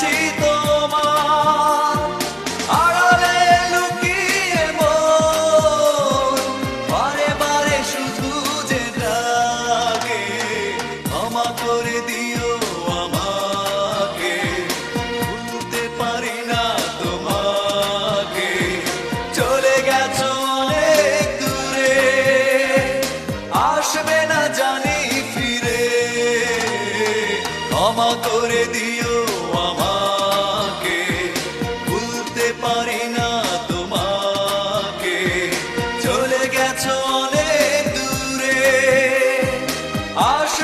marchito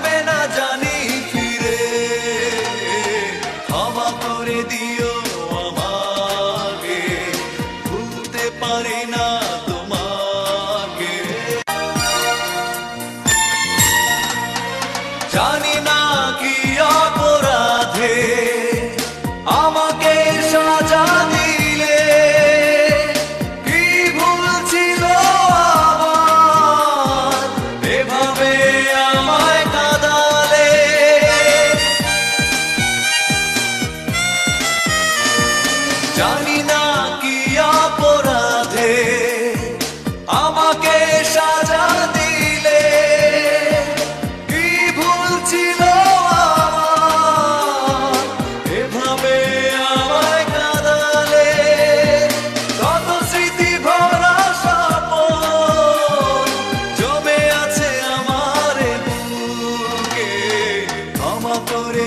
আসবে না জানি জানি না কি অপরাধে আমাকে সাজা দিলে কি ভুল ছিল? এভাবে আমায় কাঁদালে কত স্মৃতি ভরা স্বপন জমে আছে আমার বুকে, ক্ষমা করে